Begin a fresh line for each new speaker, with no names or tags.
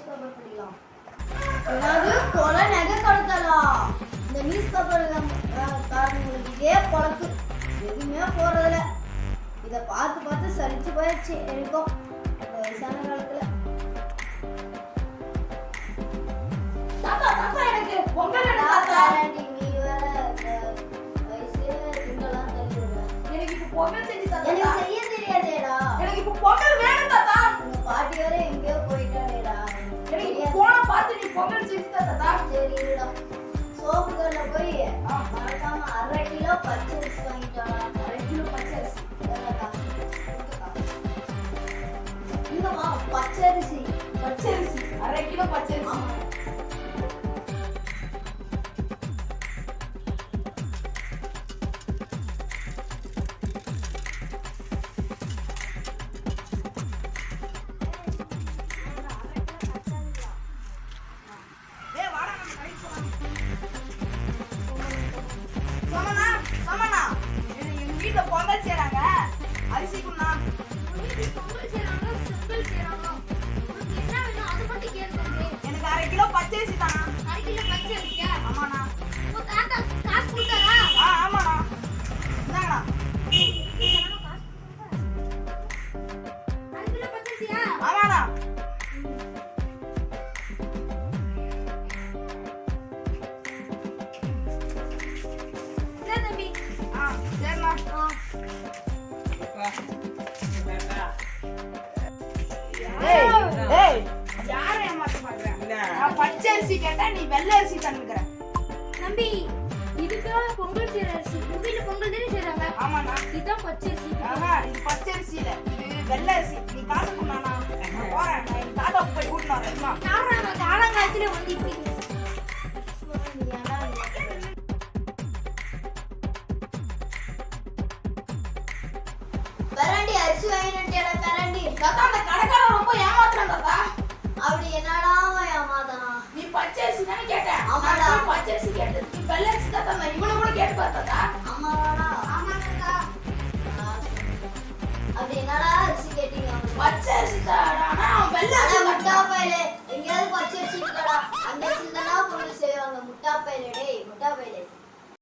News paper படிக்கலாம் என்னது கொலை நகை கடத்தலா? இந்த நியூஸ் பேப்பர் காரணங்களுக்கு இதே பழக்கு. எதுவுமே போறதில்ல. இதை பார்த்து பார்த்து சலிச்சு போயிடுச்சு எனக்கும் இந்த வயசான காலத்துல.
எனக்கு இப்ப பொங்கல் செஞ்சு
செய்ய தெரியாதேடா.
எனக்கு இப்ப பொங்கல் வேணும் தாத்தா.
பாட்டி வேற
பார்த்து நீ பொங்கல் செஞ்சு தா தாத்தா
சரி இருடா சோப்பு கடையில போய் மறக்காம அரை கிலோ பச்சரிசி வாங்கிட்டாடா
அரை கிலோ பச்சரிசி
இந்தாக்கா.
அரிசி குண்ணா எனக்கு யாரை ஏமாத்த பாக்குற நான் பச்சரிசி கேட்டா நீ வெள்ளை அரிசி தந்துக்கிற
தம்பி இதுதான் பொங்கல் செய்யற அரிசி வீட்டுல பொங்கல் தானே செய்றாங்க?
ஆமாண்ணா.
இதுதான்
இது பச்சரிசி இல்ல இது வெள்ளை அரிசி நீ காசு கொடுண்ணா நான் போறேன். நான் எங்க தாத்தா போய் வரேன்.
காலங்காலத்துல வந்து
அரிசி பெரண்டி
தாத்தா அந்த கடைக்காரன் ரொம்ப ஏமாத்துறான் தாத்தா
அப்படி என்னடா அவன் ஏமாத்தானா
நீ பச்சரிசி தானே கேட்ட
ஆமாடா.
பச்சரிசி கேட்டது நீ வெள்ளை அரிசி தாத்தா நான் இவனை கூட கேட்டு பாரு தாத்தா
ஆமாடா
ஆமா தாத்தா
அப்படி என்னடா அரிசி கேட்டீங்க
பச்சரிசி தாடா ஆனா அவன் வெள்ளை அரிசி
முட்டா
தாத்தா.
பயலே எங்கேயாவது பச்சரிசி